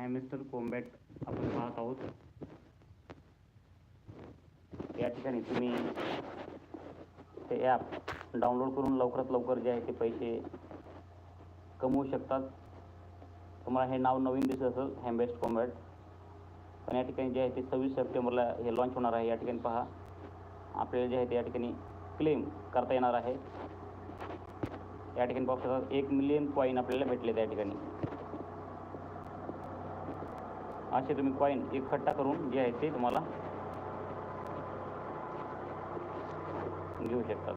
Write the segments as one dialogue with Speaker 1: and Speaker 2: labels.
Speaker 1: हॅमेस्टर combat आपण पाहत आहोत. या ठिकाणी तुम्ही ते ॲप डाउनलोड करून लवकरात लवकर जे आहे ते पैसे कमवू शकतात. तुम्हाला हे नाव नवीन दिसत असेल हॅमबेस्ट कॉम्बॅट पण या ठिकाणी जे आहे ते सव्वीस सप्टेंबरला हे लॉन्च होणार आहे. या ठिकाणी पहा. आपल्याला जे आहे ते या ठिकाणी क्लेम करता येणार आहे. या ठिकाणी पाहू शकता एक मिलियन कॉईन आपल्याला भेटले त्या ठिकाणी. असे तुम्ही कॉईन इकट्ठा करून जे आहे ते तुम्हाला. घेऊ शकतात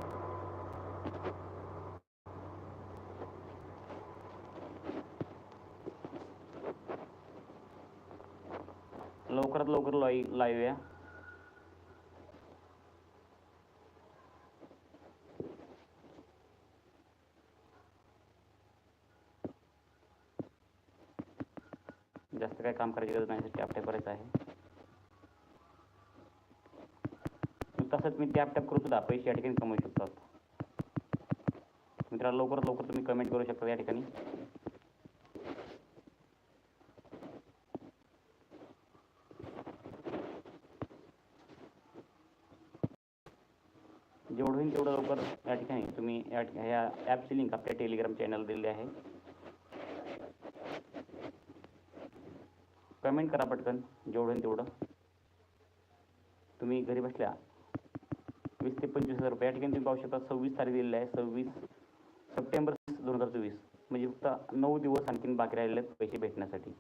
Speaker 1: लवकरात लवकर लाई लाईव्ह या जास्त काही काम करायची गरज नाही टॅप टॅप करायचं आहे. तसंच मी टॅप टॅप करू सुद्धा पैसे या ठिकाणी कमवू शकतात मित्रांनो लवकरात लवकर तुम्ही कमेंट करू शकता या ठिकाणी. जेवढं होईल तेवढं लवकर या ठिकाणी तुम्ही या ह्या ॲपची लिंक आपल्या टेलिग्राम चॅनल दिली आहे. कमेंट करा पटकन जेवढं तेवढं. तुम्ही घरी बसल्या वीस ते पंचवीस हजार रुपये या ठिकाणी तुम्ही पाहू शकता. सव्वीस तारीख दिलेली आहे सव्वीस सप्टेंबर दोन हजार चोवीस. म्हणजे फक्त नऊ दिवस आणखीन बाकी राहिलेले आहेत पैसे भेटण्यासाठी.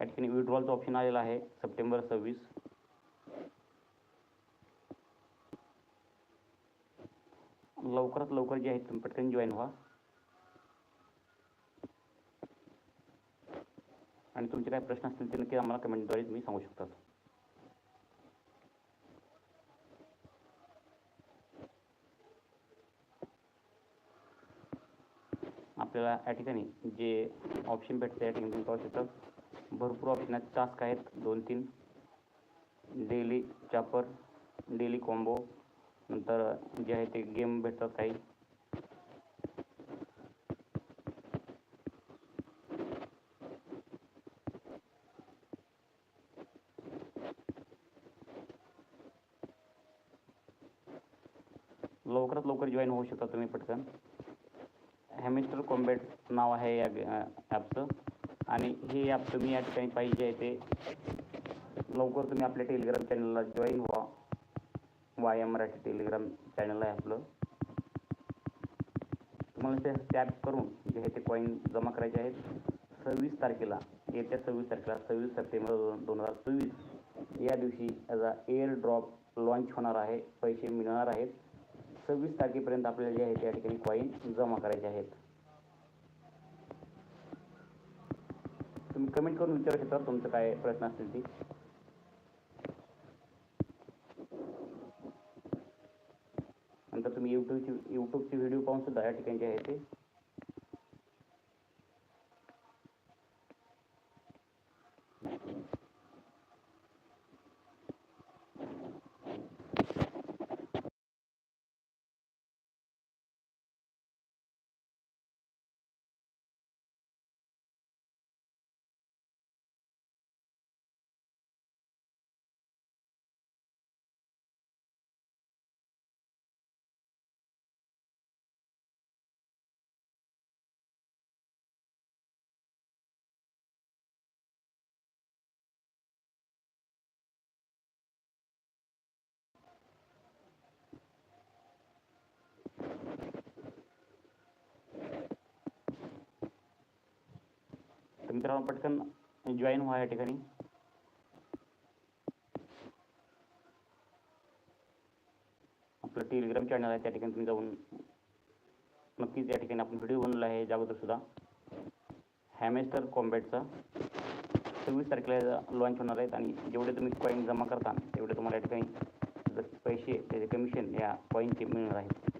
Speaker 1: या ठिकाणी विड्रॉलचं ऑप्शन आलेलं आहे सप्टेंबर सव्वीस. लवकरात लवकर जे आहे तुम्ही पटकन जॉईन व्हा. आणि तुमचे काही प्रश्न असतील ते नक्की आम्हाला कमेंटद्वारे तुम्ही सांगू शकतात आपल्याला या ठिकाणी जे ऑप्शन भेटतं या ठिकाणी तुम्ही पाहू शकता. भरपूर ऑप्शन आहेत. टास्क आहेत दोन तीन. डेली चापर डेली कॉम्बो नंतर जे आहे ते गेम भेटतात काही. लवकरात लवकर जॉईन होऊ शकता तुम्ही पटकन. हॅमिस्टर कॉम्बॅट नाव आहे या ॲपचं आणि हे ॲप तुम्ही या ठिकाणी पाहिजे आहे ते. लवकर तुम्ही आपल्या टेलिग्राम चॅनलला जॉईन व्हा. Y M Marathi Telegram channel आहे आपलं. तुम्हाला ते टॅप करून जे आहे ते कॉईन जमा करायचे आहेत. सव्वीस तारखेला येत्या सव्वीस तारखेला सव्वीस सप्टेंबर दोन दोन हजार चोवीस या दिवशी याचा एअर ड्रॉप लॉन्च होणार आहे. पैसे मिळणार आहेत. सव्वीस तारखेपर्यंत आपल्याला जे आहे त्या ठिकाणी कॉईन जमा करायचे आहेत. तुम्ही कमेंट करून विचारू शकता तुमचं काय प्रश्न असतील ती. नंतर तुम्ही यूट्यूबची यूट्यूबचे व्हिडिओ पाहून सुद्धा या ठिकाणी जे आहे ते मित्रांनो पटकन जॉईन व्हा या ठिकाणी. आपलं टेलिग्राम चॅनल आहे त्या ठिकाणी तुम्ही जाऊन नक्कीच या ठिकाणी आपण व्हिडिओ बनवला आहे याच्या अगोदर सुद्धा. हॅमेस्टर कॉम्बॅटचा सव्वीस तारखेला लॉन्च होणार आहेत आणि जेवढे तुम्ही कॉईन जमा करता तेवढे तुम्हाला या ठिकाणी पैसे त्याचे कमिशन या कॉईनचे मिळणार आहेत.